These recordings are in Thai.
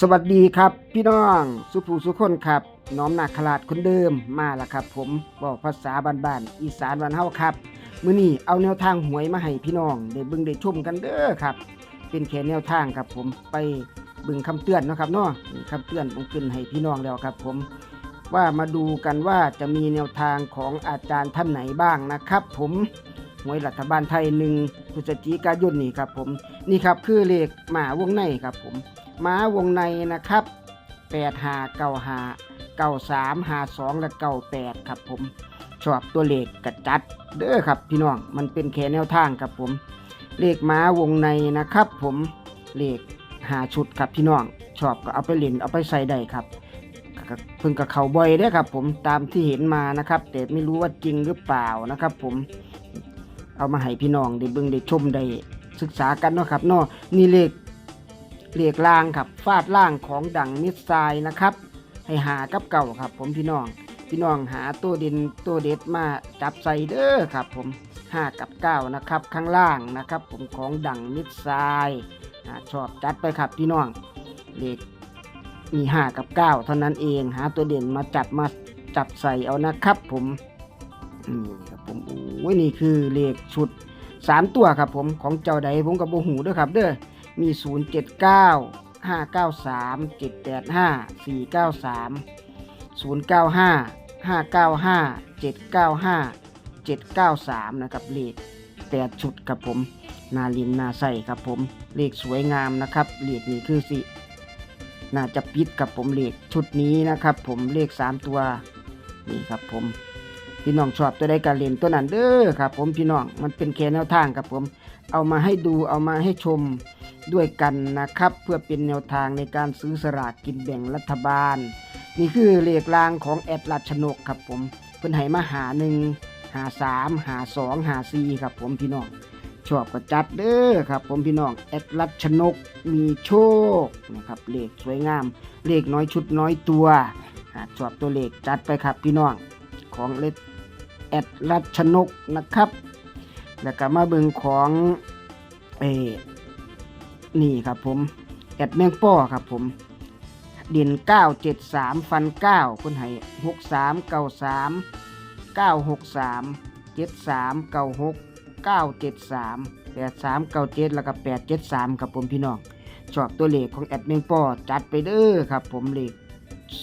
สวัสดีครับ พี่น้องสุภูสุคนครับน้อมนาคราชคนเดิมมาแล้วครับ ผมบอกภาษาบ้านๆอีสานบ้านเฮาครับมื้อนี้เอาแนวทางหวยมาให้พี่น้องได้เบิ่งได้ชมกันเด้อครับ เป็นแค่แนวทางครับ ผมไปเบิ่งคำเตือนเนาะครับเนาะนี่คำเตือนผมขึ้นให้พี่น้องแล้วครับ ผมว่ามาดูกันว่าจะมีแนวทางของอาจารย์ท่านไหนบ้างนะครับ ผมหวยรัฐบาลไทยหนึ่งพฤศจิกายนนี่ครับ ผมนี่ครับคือเลขหมาวงในครับ ผม ม้าวงในนะครับ8หาเก้าหาเก้าสามหาสองและเก้าแปดครับผมชอบตัวเลขกระจัดเด้อครับพี่น้องมันเป็นแค่แนวทางครับผม เลขม้าวงในนะครับ ผมเลขหาชุดครับพี่น้องชอบก็เอาไปเล่นเอาไปใส่ได้ครับเพิ่งกับเขาบ่อยได้ครับ ผมตามที่เห็นมานะครับ แต่ไม่รู้ว่าจริงหรือเปล่านะครับ ผมเอามาให้พี่น้องได้เบิ่งได้ชมได้ศึกษากันเนาะครับเนาะนี่เลข เหลขล่างครับฟาดล่างของดังมิดทรายนะครับ ให้หากับเก่าครับ ผมพี่น้อง พี่น้องหาตัวด่นตัวเด็ดมาจับใส่เด้อครับ ผมห้ากับเก้านะครับข้างล่างนะครับ ผมของดังมิดทรายชอบจัดไปครับพี่น้องเหลขมีห้ากับเก้าเท่านั้นเองหาตัวเด่นมาจับมาจับใส่เอานะครับ ผมนี่ครับผมโอ้ยนี่คือเลขชุดสามตัวครับผมของเจ้าใดผมกับโบหูด้วยครับ เด้อ มี 0 7 9 5 9 3 7 8 5 4 9 3 0 9 5 5 9 5 7 9 5 7 9 3 นะครับเลข8ชุดครับผมนาลินนาใส่ครับผมเลขสวยงามนะครับเลขนี้คือสิน่าจะปิดกับผมเลขชุดนี้นะครับ ผมเลข 3 ตัวนี่ครับผมพี่น้องชอบตัวใดการเล่นตัวนั้นเด้อครับ ผมพี่น้องมันเป็นแค่แนวทางครับผม เอามาให้ดูเอามาให้ชม ด้วยกันนะครับ เพื่อเป็นแนวทางในการซื้อสลากกินแบ่งรัฐบาล นี่คือเลขรางของแอดลัดชนกครับผมเพิ่นให้มาหาหนึ่งหาสามหาสองหาสี่ครับผมพี่น้องชอบก็จัดเด้อครับ ผมพี่น้องแอดลัดชนกมีโชคนะครับเลขสวยงาม เลขน้อยชุดน้อยตัวหากชอบตัวเลขจัดไปครับพี่น้องของเลขแอดลัดชนกนะครับ แล้วก็มาเบิ่งของเออ นี่ครับผมแอดแมงป้อครับผมดินเก้าเจ็ดสามฟันเก้าคนให้หกสามเก้าสามเก้าหกสามเจ็ดสามเก้าหกเก้าเจ็ดสามแปดสามเก้าเจ็ดแล้วก็แปดเจ็ดสามครับผมพี่น้องชอบตัวเลขของแอดแมงป้อจัดไปเด้อครับ ผมเลข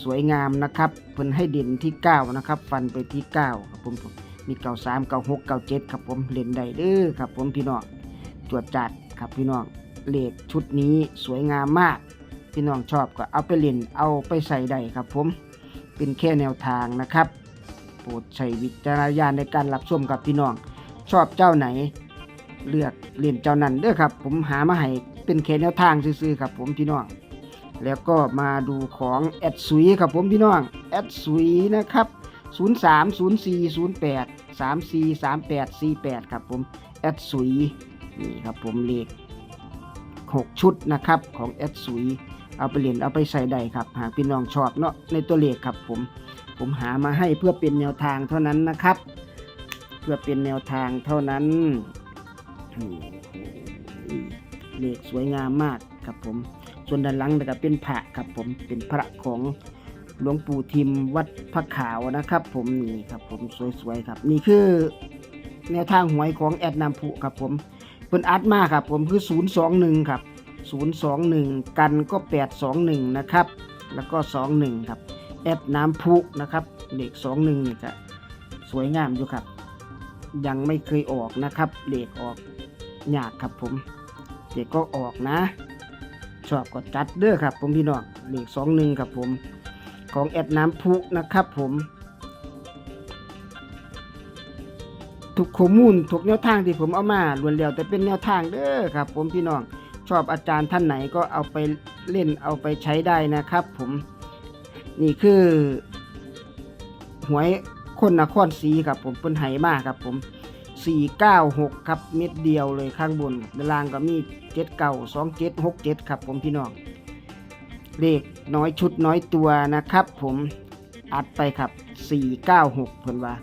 สวยงามนะครับเพิ่นให้ดินที่เก้านะครับ ฟันไปที่เก้าครับผมมีเก้าสามเก้าหกเก้าเจ็ดครับผมเล่นได้เด้อครับ ผมพี่น้องตรวจจัดครับพี่น้อง เลขชุดนี้สวยงามมาก พี่น้องชอบก็เอาไปเล่นเอาไปใส่ได้ครับผม เป็นแค่แนวทางนะครับ โปรดใช้วิจารณญาณในการรับชมกับพี่น้อง ชอบเจ้าไหน เลือกเล่นเจ้านั้นเด้อครับ ผมหามาให้เป็นแค่แนวทางซื่อๆครับผมพี่น้อง แล้วก็มาดูของแอดสุยครับผมพี่น้อง แอดสุยนะครับ 030408 343848 ครับผม แอดสุยนี่ครับผมเลข 6 ชุดนะครับของแอดสุยเอาไปเล่นเอาไปใส่ได้ครับ หากพี่น้องชอบเนาะในตัวเลขครับผมผมหามาให้เพื่อเป็นแนวทางเท่านั้นนะครับ เพื่อเป็นแนวทางเท่านั้นโอ้โหเลขสวยงามมากครับผม ส่วนด้านหลังนะครับเป็นพระครับผมเป็นพระของหลวงปู่ทิมวัดพระขาวนะครับ ผมนี่ครับผมสวยๆครับ นี่คือแนวทางหวยของแอดนามผุครับผม เพิ่นอัดมาครับผมคือ 021 ครับ 021 กันก็ 821 นะครับ แล้วก็ 21 ครับ แอดน้ำพุนะครับเลข21นี่จะสวยงามอยู่ครับ ยังไม่เคยออกนะครับเลขออกยากครับผมเลขก็ออกนะ ชอบก็จัดเด้อครับ ผมพี่น้องเลข21 ครับผม ของแอดน้ำพุนะครับผม ทุกข้อมูลทุกแนวทางที่ผมเอามาล้วนแล้วแต่เป็นแนวทางเด้อครับ ผมพี่น้องชอบอาจารย์ท่านไหนก็เอาไปเล่นเอาไปใช้ได้นะครับ ผมนี่คือหวยคนนครศรีครับ ผมเป็นไหมากครับ ผม 496 ครับเม็ดเดียวเลยข้างบนด้านล่างก็มี7เก่า2 7 6 7ครับ ผมพี่น้องเลขน้อยชุดน้อยตัวนะครับ ผมอัดไปครับ 496เพิ่นว่า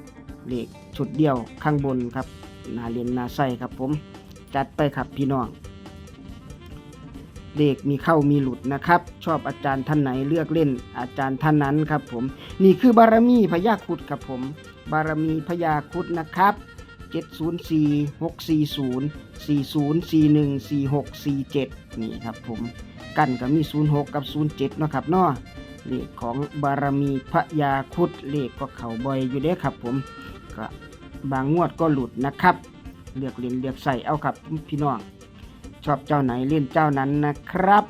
เลข ชุดเดียวข้างบนครับนาเรียนนาใส่ครับผม จัดไปครับพี่น้องเลขมีเข้ามีหลุดนะครับ ชอบอาจารย์ท่านไหนเลือกเล่นอาจารย์ท่านนั้นครับผม นี่คือบารมีพญาคุดครับผม บารมีพญาคุดนะครับ 704 640 4041 4647 นี่ครับผม กันก็มี 06 กับ 07เนะครับเนาะเลขของบารมีพญาคุดเลขก็เข่าบ่อยอยู่เด้ครับผม ก็บางงวดก็หลุดนะครับ เลือกเล่นเลือกใส่เอาครับพี่น้อง ชอบเจ้าไหนเล่นเจ้านั้นนะครับ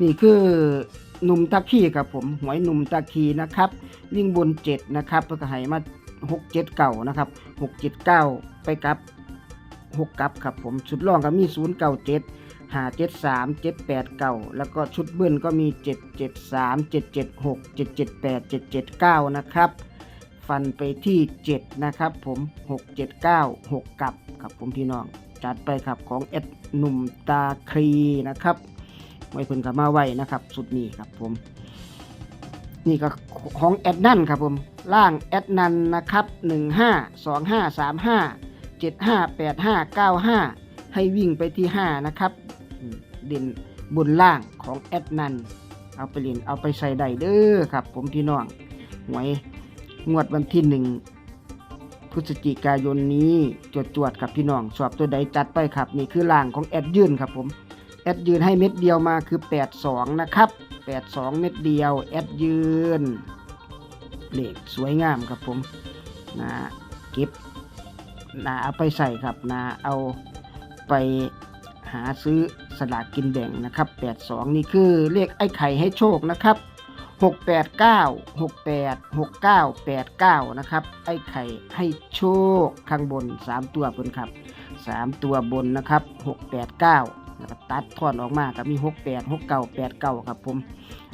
นี่คือหนุ่มตะคีครับผมหวยหนุ่มตะคีนะครับ วิ่งบนเจ็ดนะครับเพื่อให้มาหกเจ็ดเก่านะครับหกเจ็ดเก้าไปกับหกกับครับผมชุดรองก็มีศูนย์เก้าเจ็ด หาเจ็ดสามเจ็ดแปดเก้าแล้วก็ชุดเบิ้ลก็มีเจ็ดเจ็ดสามเจ็ดเจ็ดหกเจ็ดเจ็ดแปดเจ็ดเจ็ดเก้านะครับ ฟันไปที่เจ็ดนะครับ ผมหกเจ็ดเก้าหกกับครับผมพี่น้อง จัดไปครับของเอ็ดหนุ่มตาครีนะครับไว้เพิ่นกับมาไว้นะครับ สุดนี้ครับผมนี่ก็ของแอดนันครับผมล่างแอดนันนะครับ 1 5 2 5 3 5 7 5 8 5 9 5 ให้วิ่งไปที่ 5 นะครับ เด่นบนล่างของแอดนันเอาไปเรียนเอาไปใส่ได้เด้อครับ ผมพี่น้องหวยงวดวันที่1พฤศจิกายนนี้จดจวดๆครับพี่น้อง สอบตัวใดจัดไปครับ นี่คือล่างของแอดยืนครับผมแอดยืนให้เม็ดเดียวมาคือ 82 นะครับ 82 เม็ดเดียวแอดยืนเลขสวยงามครับผมนะเก็บนะเอาไปใส่ครับนะเอาไป หาซื้อสลากกินแบ่งนะครับ82 นี่คือเลขไอ้ไข่ให้โชคนะครับ689 68 69 89 นะครับ ไอ้ไข่ให้โชคข้างบน 3 ตัวบนครับ 3 ตัวบนนะครับ 689แล้วก็ตัดทอนออกมาก็มี 68 69 89 ครับผม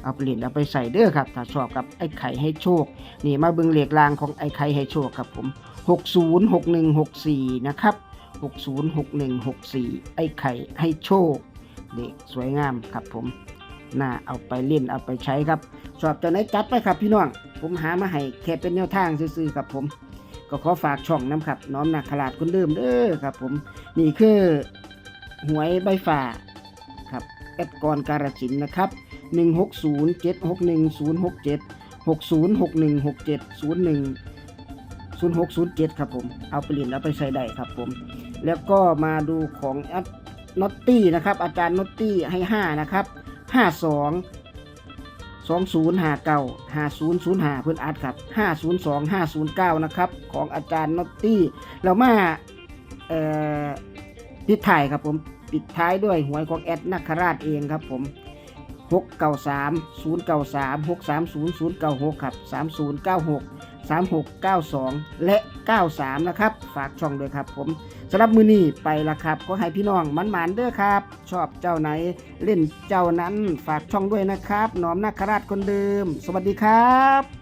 เอาไปเล่นเอาไปใส่เด้อครับถ้าชอบกับไอ้ไข่ให้โชค นี่มาเบิ่งเลขรางของไอ้ไข่ให้โชคครับผม 60 61 64 นะครับ 60 61 64 ไอ้ไข่ให้โชค เด็กสวยงามครับผมน่าเอาไปเล่นเอาไปใช้ครับ ชอบตัวไหนจัดไปครับพี่น้อง ผมหามาให้แค่เป็นแนวทางซื่อๆครับผม ก็ขอฝากช่องน้ำครับ น้อมนาคราดคนเดิมเด้อครับผม นี่คือหวยใบฝ่าครับแอดกรการสินนะครับ 160 761 067 6061 67 01 0607 ครับผม เอาไปเรียนแล้วไปใช้ได้ครับผม แล้วก็มาดูของแอดนอตตี้นะครับ อาจารย์นอตตี้ให้ 5 นะครับ 52 2059 5005เพื่อนอัดครับ 502 509 นะครับ ของอาจารย์นอตตี้เรามาปิดท้ายครับผมปิดท้ายด้วยหวยของแอดนักคราชเองครับผม693 093 630 096ครับ3096 3692 และ 93 นะครับ ฝากช่องด้วยครับผม สำหรับมือนี้ไปละครับ ก็ให้พี่น้องมันหมานเด้อครับ ชอบเจ้าไหนเล่นเจ้านั้นฝากช่องด้วยนะครับน้อมนาคราชคนเดิม สวัสดีครับ